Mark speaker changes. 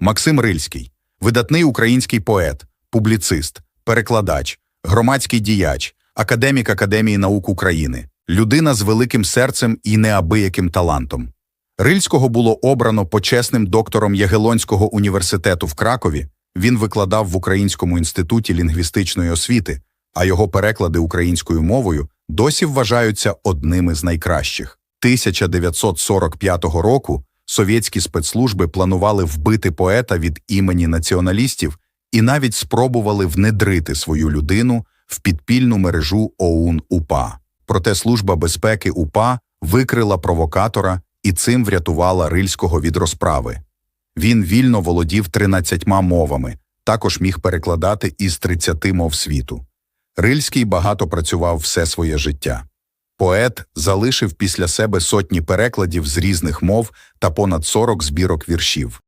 Speaker 1: Максим Рильський, видатний український поет, публіцист, перекладач, громадський діяч, академік Академії наук України, людина з великим серцем і неабияким талантом. Рильського було обрано почесним доктором Ягелонського університету в Кракові. Він викладав в Українському інституті лінгвістичної освіти, а його переклади українською мовою досі вважаються одними з найкращих. 1945 року совєтські спецслужби планували вбити поета від імені націоналістів і навіть спробували внедрити свою людину в підпільну мережу ОУН-УПА. Проте Служба безпеки УПА викрила провокатора і цим врятувала Рильського від розправи. Він вільно володів 13 мовами, також міг перекладати із 30 мов світу. Рильський багато працював все своє життя. Поет залишив після себе сотні перекладів з різних мов та понад 40 збірок віршів.